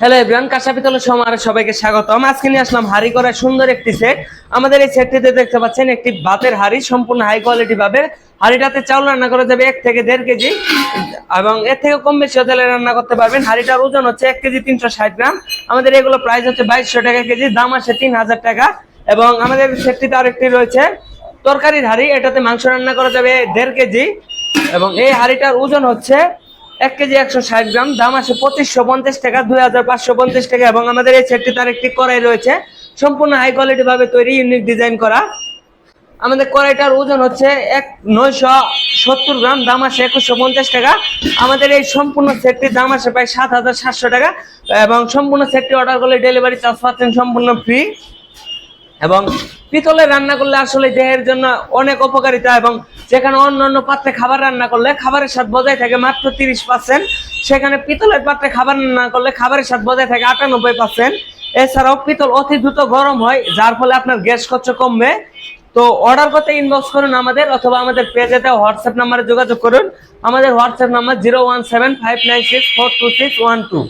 Hello everyone কাঁচা পিতলের সমারে সবাইকে স্বাগতম আজকে নিয়ে আসলাম হাড়ি করার সুন্দর একটি সেট আমাদের এই সেটটিতে দেখতে পাচ্ছেন একটি ভাতের হাড়ি, সম্পূর্ণ হাই কোয়ালিটি ভাবে হাড়িটাতে চাউল রান্না করা যাবে এক থেকে দেড় কেজি এবং এর থেকে কম বেশি তেলে রান্না করতে পারবেন। হাড়িটার ওজন হচ্ছে এক কেজি তিনশো ষাট গ্রাম। আমাদের এগুলো প্রাইস হচ্ছে বাইশশো টাকা কেজি, দাম আসে তিন হাজার টাকা। এবং আমাদের সেটটিতে আরেকটি রয়েছে তরকারির হাড়ি। এটাতে মাংস রান্না করা যাবে দেড় কেজি এবং এই হাড়িটার ওজন হচ্ছে এক কেজি একশো ষাট গ্রাম, দাম আছে পঁচিশশো পঞ্চাশ টাকা, দুই হাজার পাঁচশো পঞ্চাশ টাকা এবং আমাদের এই সেটটি তার একটি কড়াই রয়েছে। সম্পূর্ণ হাই কোয়ালিটি ভাবে তৈরি ইউনিক ডিজাইন করা। আমাদের কড়াইটার ওজন হচ্ছে এক নয়শো সত্তর গ্রাম, দাম আছে একুশশো পঞ্চাশ টাকা। আমাদের এই সম্পূর্ণ সেটটির দাম আছে প্রায় সাত হাজার সাতশো টাকা এবং সম্পূর্ণ সেটটি অর্ডার করলে ডেলিভারি চার্জ পাচ্ছেন সম্পূর্ণ ফ্রি এবং পিতলে রান্না করলে আসলে দেহের জন্য অনেক উপকারিতা এবং যেখানে অন্য অন্য পাত্রে খাবার রান্না করলে খাবারের স্বাদ বজায় থাকে মাত্র তিরিশ পার্সেন্ট সেখানে পিতলের পাত্রে খাবার রান্না করলে খাবারের স্বাদ বজায় থাকে আটানব্বই পার্সেন্ট এছাড়াও পিতল অতি দ্রুত গরম হয়, যার ফলে আপনার গ্যাস খরচ কমবে। তো অর্ডার করতে ইনবক্স করুন আমাদের অথবা আমাদের পেজে দেওয়া হোয়াটসঅ্যাপ নাম্বারে যোগাযোগ করুন। আমাদের WhatsApp number zero one seven five nine six four two six one two